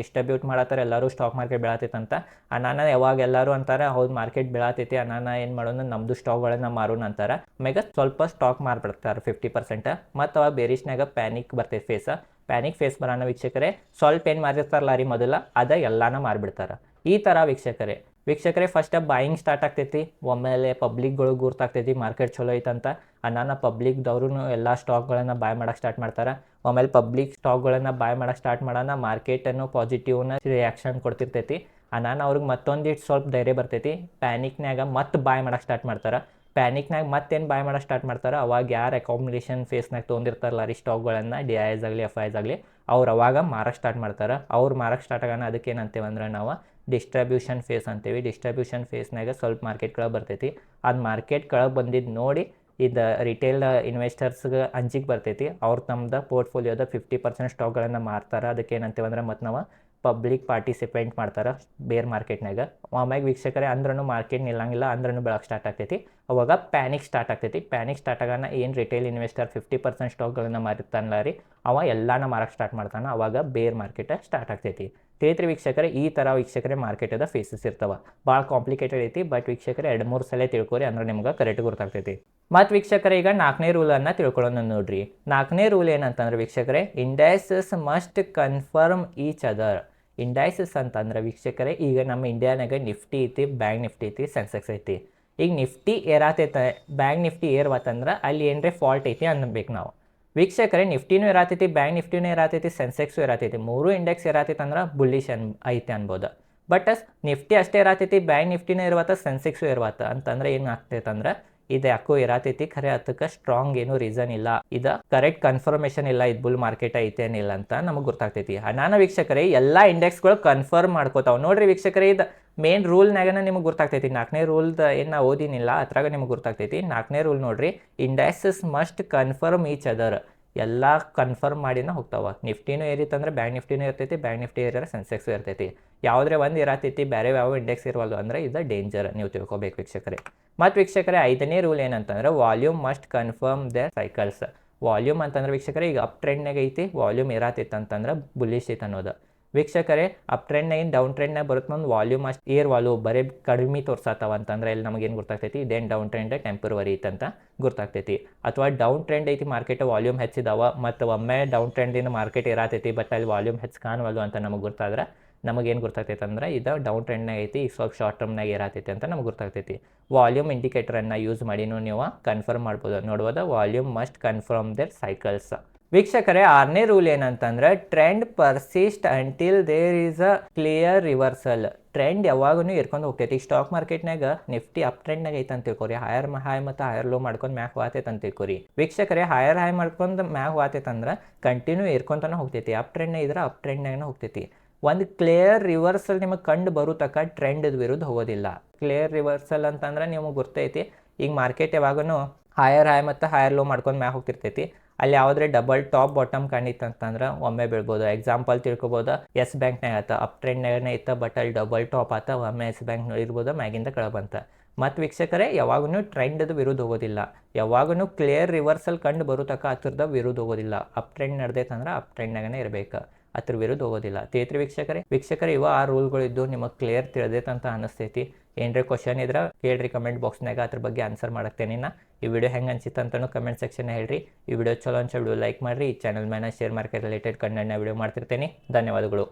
ಡಿಸ್ಟ್ರಿಬ್ಯೂಟ್ ಮಾಡತ್ತಾರ ಎಲ್ಲರೂ ಸ್ಟಾಕ್ ಮಾರ್ಕೆಟ್ ಬೀಳತೈತಿ ಅಂತ. ಅನಾನ ಯಾವಾಗ ಎಲ್ಲರೂ ಅಂತಾರೆ, ಹೌದು ಮಾರ್ಕೆಟ್ ಬೀಳತೈತಿ. ಅನಾನ ಏನು ಮಾಡೋಣ ನಮ್ದು ಸ್ಟಾಕ್ಗಳನ್ನ ಮಾರೋಣ ಅಂತಾರೆ. ಮೆಗ ಸ್ವಲ್ಪ ಸ್ಟಾಕ್ ಮಾರ್ಬಿಡ್ತಾರೆ ಫಿಫ್ಟಿ ಪರ್ಸೆಂಟ್ ಮತ್ತು ಅವಾಗ ಬೇರಿಸ್ನಾಗ ಪ್ಯಾನಿಕ್ ಬರ್ತೈತಿ ಫೇಸ್ ಪ್ಯಾನಿಕ್ ಫೇಸ್ ಬರೋಣ ವೀಕ್ಷಕರೇ, ಸ್ವಲ್ಪ ಏನು ಮಾರಿರ್ತಾರಲ್ಲ ರೀ ಮೊದಲ, ಅದ ಎಲ್ಲಾನ ಮಾರ್ಬಿಡ್ತಾರೆ. ಈ ಥರ ವೀಕ್ಷಕರೇ ವೀಕ್ಷಕರೇ ಫಸ್ಟ್ ಬಾಯಿಂಗ್ ಸ್ಟಾರ್ಟ್ ಆಗ್ತೈತಿ, ಒಮ್ಮೆಲೆ ಪಬ್ಲಿಕ್ಗಳು ಗುರ್ತಾಗ್ತೈತಿ ಮಾರ್ಕೆಟ್ ಚಲೋ ಐತಂತ ಅನಾನ ಪಬ್ಲಿಕ್ದವ್ರು ಎಲ್ಲ ಸ್ಟಾಕ್ಗಳನ್ನು ಬಾಯ್ ಮಾಡಕ್ಕೆ ಸ್ಟಾರ್ಟ್ ಮಾಡ್ತಾರೆ. ಒಮ್ಮೆಲೆ ಪಬ್ಲಿಕ್ ಸ್ಟಾಕ್ಗಳನ್ನು ಬಾಯ್ ಮಾಡಕ್ಕೆ ಸ್ಟಾರ್ಟ್ ಮಾಡೋಣ ಮಾರ್ಕೆಟನ್ನು ಪಾಸಿಟಿವ್ನ ರಿಯಾಕ್ಷನ್ ಕೊಡ್ತಿರ್ತೈತಿ. ಅನಾನ ಅವ್ರಿಗೆ ಮತ್ತೊಂದಿಷ್ಟು ಸ್ವಲ್ಪ ಧೈರ್ಯ ಬರ್ತೈತಿ ಪ್ಯಾನಿಕ್ನ್ಯಾಗ ಮತ್ತೆ ಬಾಯ್ ಮಾಡಕ್ಕೆ ಸ್ಟಾರ್ಟ್ ಮಾಡ್ತಾರೆ. ಪ್ಯಾನಿಕ್ನಾಗ ಮತ್ತೇನು ಬಾಯ್ ಮಾಡಕ್ಕೆ ಸ್ಟಾರ್ಟ್ ಮಾಡ್ತಾರೆ, ಅವಾಗ ಯಾರು ಅಕಾಮಿಡೇಷನ್ ಫೇಸ್ನಾಗ ತೊಗೊಂಡಿರ್ತಾರಲ್ಲ ರೀ ಸ್ಟಾಕ್ಗಳನ್ನು ಡಿ ಐ ಎಸ್ ಆಗಲಿ ಎಫ್ ಐಸ್ ಆಗಲಿ, ಅವ್ರು ಅವಾಗ ಮಾರಕ್ಕೆ ಸ್ಟಾರ್ಟ್ ಮಾಡ್ತಾರೆ. ಅವ್ರು ಮಾರಕ್ಕೆ ಸ್ಟಾರ್ಟ್ ಆಗೋಣ ಅದಕ್ಕೆ ಏನಂತೇವೆ ಅಂದ್ರೆ ನಾವು ಡಿಸ್ಟ್ರಿಬ್ಯೂಷನ್ ಫೇಸ್ ಅಂತೀವಿ. ಡಿಸ್ಟ್ರಿಬ್ಯೂಷನ್ ಫೇಸ್ನಾಗ ಸ್ವಲ್ಪ ಮಾರ್ಕೆಟ್ ಕೆಳಗೆ ಬರ್ತೈತಿ. ಅದು ಮಾರ್ಕೆಟ್ ಕೆಳಗೆ ಬಂದಿದ್ದು ನೋಡಿ ಇದು ರಿಟೇಲ್ ಇನ್ವೆಸ್ಟರ್ಸ್ಗೆ ಅಂಜಿಗೆ ಬರ್ತೈತಿ. ಅವ್ರು ತಮ್ಮದು ಪೋರ್ಟ್ಫೋಲಿಯೋದ ಫಿಫ್ಟಿ ಪರ್ಸೆಂಟ್ ಸ್ಟಾಕ್ಗಳನ್ನು ಮಾರ್ತಾರೆ. ಅದಕ್ಕೆ ಏನಂತೇವೆ ಅಂದ್ರೆ ಮತ್ತು ನಾವು ಪಬ್ಲಿಕ್ ಪಾರ್ಟಿಸಿಪೆಂಟ್ ಮಾಡ್ತಾರೆ ಬೇರ್ ಮಾರ್ಕೆಟ್ನಾಗ ಆಮ್ಯಾಗ ವೀಕ್ಷಕರೇ ಅಂದ್ರೂ ಮಾರ್ಕೆಟ್ ನಿಲ್ಲಂಗಿಲ್ಲ ಅಂದ್ರೂ ಬೆಳಕು ಸ್ಟಾರ್ಟ್ ಆಗ್ತೈತಿ. ಅವಾಗ ಪ್ಯಾನಿಕ್ ಸ್ಟಾರ್ಟ್ ಆಗ್ತೈತಿ. ಪ್ಯಾನಿಕ್ ಸ್ಟಾರ್ಟ್ ಆಗೋಣ ಏನು ರಿಟೇಲ್ ಇನ್ವೆಸ್ಟರ್ ಫಿಫ್ಟಿ ಪರ್ಸೆಂಟ್ ಸ್ಟಾಕ್ಗಳನ್ನ ಮಾರಿತಾನಲ್ಲ ರೀ, ಅವ ಎಲ್ಲಾನ ಮಾರಕ್ಕೆ ಸ್ಟಾರ್ಟ್ ಮಾಡ್ತಾನೆ. ಅವಾಗ ಬೇರ್ ಮಾರ್ಕೆಟ್ ಸ್ಟಾರ್ಟ್ ಆಗ್ತೈತಿ. ತಿಳಿತ್ರಿ ವೀಕ್ಷಕರೇ, ಈ ಥರ ವೀಕ್ಷಕರೇ ಮಾರ್ಕೆಟದ ಫೇಸಸ್ ಇರ್ತಾವೆ. ಭಾಳ ಕಾಂಪ್ಲಿಕೇಟೆಡ್ ಐತಿ ಬಟ್ ವೀಕ್ಷಕರೇ ಎರಡು ಮೂರು ಸಲ ತಿಳ್ಕೊರಿ ಅಂದ್ರೆ ನಿಮ್ಗೆ ಕರೆಕ್ಟ್ ಗೊತ್ತಾಗ್ತೈತಿ. ಮತ್ತು ವೀಕ್ಷಕರೇ, ಈಗ ನಾಲ್ಕನೇ ರೂಲನ್ನು ತಿಳ್ಕೊಳ್ಳೋಣ ನೋಡ್ರಿ. ನಾಲ್ಕನೇ ರೂಲ್ ಏನಂತಂದ್ರೆ ವೀಕ್ಷಕರೇ indices must confirm each other indices ಅಂತಂದ್ರೆ ವೀಕ್ಷಕರೇ, ಈಗ ನಮ್ಮ ಇಂಡಿಯಾನಾಗ ನಿಫ್ಟಿ ಐತಿ ಬ್ಯಾಂಕ್ ನಿಫ್ಟಿ ಐತಿ ಸೆನ್ಸೆಕ್ಸ್ ಐತಿ. ಈಗ ನಿಫ್ಟಿ ಏರಾತೈತೆ ಬ್ಯಾಂಕ್ ನಿಫ್ಟಿ ಏರ್ವತ್ತಂದ್ರೆ ಅಲ್ಲಿ ಏನರೇ ಫಾಲ್ಟ್ ಐತಿ ಅನ್ನಬೇಕು ನಾವು. ವೀಕ್ಷಕರೇ, ನಿಫ್ಟಿನೂ ಇರತೈತಿ ಬ್ಯಾಂಕ್ ನಿಫ್ಟಿನೂ ಇರತೈತಿ ಸೆನ್ಸೆಕ್ಸು ಇರತೈತಿ ಮೂರು ಇಂಡೆಕ್ಸ್ ಇರತೈತಿ ಅಂದ್ರೆ ಬುಲ್ಲಿಶ್ ಅನ್ ಐತೆ ಅನ್ಬೋದು. ಬಟ್ ನಿಫ್ಟಿ ಅಷ್ಟೇ ಇರತೈತಿ ಬ್ಯಾಂಕ್ ನಿಫ್ಟಿನೂ ಇರುವತ್ತ, ಸೆನ್ಸೆಕ್ಸು ಇರುವತ್ತ ಅಂತಂದ್ರೆ ಏನು ಆಗ್ತೈತೆ ಅಂದ್ರೆ ಇದು ಯಾಕೋ ಇರತೈತಿ ಖರೆ ಅದಕ್ಕೆ ಸ್ಟ್ರಾಂಗ್ ಏನು ರೀಸನ್ ಇಲ್ಲ. ಇದು ಕರೆಕ್ಟ್ ಕನ್ಫರ್ಮೇಷನ್ ಇಲ್ಲ, ಇದು ಬುಲ್ ಮಾರ್ಕೆಟ್ ಐತೇನಿಲ್ಲ ಅಂತ ನಮಗೆ ಗೊತ್ತಾಗ್ತೈತಿ. ನಾನು ವೀಕ್ಷಕರೇ, ಎಲ್ಲ ಇಂಡೆಕ್ಸ್ಗಳು ಕನ್ಫರ್ಮ್ ಮಾಡ್ಕೋತಾವ. ನೋಡ್ರಿ ವೀಕ್ಷಕರೇ, ಇದು ಮೇನ್ ರೂಲ್ನಾಗನ ನಿಮಗೆ ಗೊತ್ತಾಗ್ತೈತಿ ನಾಲ್ಕನೇ ರೂಲ್ದ ಏನು ನಾ ಓದಿನಿಲ್ಲ, ಅದ್ರಾಗ ನಿಮಗೆ ಗೊತ್ತಾಗ್ತೈತಿ ನಾಲ್ಕನೇ ರೂಲ್ ನೋಡ್ರಿ indices must confirm each other ಎಲ್ಲ ಕನ್ಫರ್ಮ್ ಮಾಡಿನ ಹೋಗ್ತಾವ. ನಿಫ್ಟಿನೂ ಏರಿತ್ತಂದ್ರೆ ಬ್ಯಾಂಕ್ ನಿಫ್ಟಿನೂ ಇರ್ತೈತಿ ಬ್ಯಾಂಕ್ ನಿಫ್ಟಿ ಏರಿದ್ರೆ ಸೆನ್ಸೆಕ್ಸ್ ಇರ್ತೈತಿ. ಯಾವುದ್ರೆ ಒಂದು ಇರತೈತಿ ಬೇರೆ ಯಾವ ಇಂಡೆಕ್ಸ್ ಇರವಲ್ದು ಅಂದ್ರೆ ಇದು ಡೇಂಜರ್ ನೀವು ತಿಳ್ಕೊಬೇಕು ವೀಕ್ಷಕರೇ. ಮತ್ತು ವೀಕ್ಷಕರೇ, ಐದನೇ ರೂಲ್ ಏನಂತಂದ್ರೆ volume must confirm the cycles volume ಅಂತಂದ್ರೆ ವೀಕ್ಷಕರೇ, ಈಗ ಅಪ್ ಟ್ರೆಂಡ್ನಾಗ ಐತಿ ವಾಲ್ಯೂಮ್ ಇರತೈತೆ ಅಂತಂದ್ರೆ ಬುಲಿಶ್ ಐತೆ ಅನ್ನೋದು. ವೀಕ್ಷಕರೇ ಅಪ್ ಟ್ರೆಂಡ್ನಾಗಿನ ಡೌನ್ ಟ್ರೆಂಡ್ನ ಬರುತ್ತೆ ಒಂದು ವಾಲ್ಯೂಮ್ ಅಷ್ಟು ಏರ್ ವಾಲ್ಯೂ ಬರೇ ಕಡಿಮೆ ತೋರ್ಸತ್ತವ ಅಂತಂದ್ರೆ ಇಲ್ಲಿ ನಮಗೇನು ಗೊತ್ತಾಗ್ತೈತಿ ಇದೇನು ಡೌನ್ ಟ್ರೆಂಡ್ ಟೆಂಪ್ರವರಿ ಇತ್ತಂತ ಗೊತ್ತಾಗ್ತೈತಿ ಅಥವಾ ಡೌನ್ ಟ್ರೆಂಡ್ ಐತಿ ಮಾರ್ಕೆಟ್ ವಾಲ್ಯೂಮ್ ಹೆಚ್ಚಿದಾವ ಮತ್ತು ಒಮ್ಮೆ ಡೌನ್ ಟ್ರೆಂಡಿನ ಮಾರ್ಕೆಟ್ ಇರತೈತಿ ಬಟ್ ಅಲ್ಲಿ ವಾಲ್ಯೂಮ್ ಹೆಚ್ಚು ಕಾಣವಲ್ಲು ಅಂತ ನಮಗೆ ಗೊತ್ತಾದ್ರೆ ನಮಗೇನು ಗೊತ್ತಾಗ್ತೈತೆ ಅಂದ್ರೆ ಇದು ಡೌನ್ ಟ್ರೆಂಡ್ನಾಗ ಐತಿ, ಈ ಸ್ವಲ್ಪ ಶಾರ್ಟ್ ಟರ್ಮ್ನಾಗ ಇರತೈತಿ ಅಂತ ನಮ್ಗೆ ಗೊತ್ತಾಗ್ತೈತಿ ವಾಲ್ಯೂಮ್ ಇಂಡಿಕೇಟರನ್ನು ಯೂಸ್ ಮಾಡಿನೂ ನೀವು ಕನ್ಫರ್ಮ್ ಮಾಡ್ಬೋದು. ನೋಡ್ಬೋದು? Volume must confirm their cycles ವೀಕ್ಷಕರೇ, ಆರನೇ ರೂಲ್ ಏನಂತಂದ್ರೆ trend persist until there is a clear reversal trend ಯಾವಾಗೂ ಇರ್ಕೊಂಡು ಹೋಗ್ತೈತಿ. ಈ ಸ್ಟಾಕ್ ಮಾರ್ಕೆಟ್ನಾಗ ನಿಫ್ಟಿ ಅಪ್ ಟ್ರೆಂಡ್ನಾಗ ಐತೆ ಅಂತ ತಿಳ್ಕೊರಿ. ಹೈಯರ್ ಹೈ ಮತ್ತು ಹೈಯರ್ ಲೋ ಮಾಡ್ಕೊಂಡು ಮ್ಯಾಕ್ ಹೋಗ್ತೈತೆ ಅಂತ ತಿಳ್ಕೊರಿ. ವೀಕ್ಷಕರೇ ಹೈಯರ್ ಹೈ ಮಾಡ್ಕೊಂಡು ಮ್ಯಾಕ್ ಹೋಗ್ತೈತೆ ಅಂದ್ರೆ ಕಂಟಿನ್ಯೂ ಇರ್ಕೊಂತಾನೆ ಹೋಗ್ತೈತಿ. ಅಪ್ ಟ್ರೆಂಡ್ನಾಗ ಇದ್ರೆ ಅಪ್ ಟ್ರೆಂಡ್ನಾಗನ ಹೋಗ್ತೈತಿ. ಒಂದು ಕ್ಲಿಯರ್ ರಿವರ್ಸಲ್ ನಿಮಗೆ ಕಂಡು ಬರೋ ತಕ್ಕ ಟ್ರೆಂಡ್ ವಿರುದ್ಧ ಹೋಗೋದಿಲ್ಲ. ಕ್ಲಿಯರ್ ರಿವರ್ಸಲ್ ಅಂತಂದ್ರೆ ನಿಮಗೆ ಗೊತ್ತೈತಿ ಈಗ ಮಾರ್ಕೆಟ್ ಯಾವಾಗೂ ಹೈಯರ್ ಹೈ ಮತ್ತು ಹೈಯರ್ ಲೋ ಮಾಡ್ಕೊಂಡು ಮ್ಯಾಕ್ ಹೋಗ್ತಿರ್ತೈತಿ. ಅಲ್ಲಿ ಯಾವ್ದ್ರೆ ಡಬಲ್ ಟಾಪ್ ಬಾಟಮ್ ಕಂಡಿತ್ತು ಅಂತಂದ್ರೆ ಒಮ್ಮೆ ಬೀಳ್ಬೋದು. ಎಕ್ಸಾಂಪಲ್ ತಿಳ್ಕೊಬೋದು. ಎಸ್ ಬ್ಯಾಂಕ್ನಾಗ ಆತ ಅಪ್ ಟ್ರೆಂಡ್ನಾಗನೇ ಇತ್ತ ಬಟ್ ಅಲ್ಲಿ ಡಬಲ್ ಟಾಪ್ ಆತ, ಒಮ್ಮೆ ಎಸ್ ಬ್ಯಾಂಕ್ ಇರ್ಬೋದು, ಮ್ಯಾಗಿಂದ ಕಳಬಂತ. ಬಂತ ಮತ್ತು ವೀಕ್ಷಕರೇ ಯಾವಾಗೂ ಟ್ರೆಂಡದ ವಿರುದ್ಧ ಹೋಗೋದಿಲ್ಲ. ಯಾವಾಗೂ ಕ್ಲಿಯರ್ ರಿವರ್ಸಲ್ ಕಂಡು ಬರೋ ತಕ್ಕ ವಿರುದ್ಧ ಹೋಗೋದಿಲ್ಲ. ಅಪ್ ಟ್ರೆಂಡ್ ನಡೆದೈತಂದ್ರೆ ಅಪ್ ಟ್ರೆಂಡ್ನಾಗನೇ ಇರಬೇಕು. ಅದ್ರ ವಿರುದ್ಧ ಹೋಗೋದಿಲ್ಲ. ತೇತ್ರಿ ವೀಕ್ಷಕರೇ. ವೀಕ್ಷಕರೇ, ಇವ ಆ ರೂಲ್ಗಳಿದ್ದು ನಿಮಗೆ ಕ್ಲಿಯರ್ ತಿಳಿದೈತೆ ಅಂತ ಅನಿಸ್ತೈತಿ. ಏನರೇ ಕ್ವಶನ್ ಇದ್ರೆ ಕೇಳ್ರಿ ಕಮೆಂಟ್ ಬಾಕ್ಸ್ನಾಗ ಅದ್ರ ಬಗ್ಗೆ ಆನ್ಸರ್ ಮಾಡಕ್ತೇನೆ ನಾ ಈ ವಿಡಿಯೋ ಹೆಂಗೆ ಅನ್ಸಿತ್ತು ಅಂತಲೂ ಕಮೆಂಟ್ ಸೆಕ್ಷನ್ ಹೇಳ್ರಿ. ಈ ವಿಡಿಯೋ ಚಲೋ ಅನ್ಸೋ ವಿಡಿಯೋ ಲೈಕ್ ಮಾಡಿರಿ. ಈ ಚಾನಲ್ ಮೇಲೆ ಶೇರ್ ಮಾರ್ಕೆಟ್ ರಿಲೇಟೆಡ್ ಕಂಟೆಂಟ್ನ ವಿಡಿಯೋ ಮಾಡ್ತಿರ್ತೀನಿ. ಧನ್ಯವಾದಗಳು.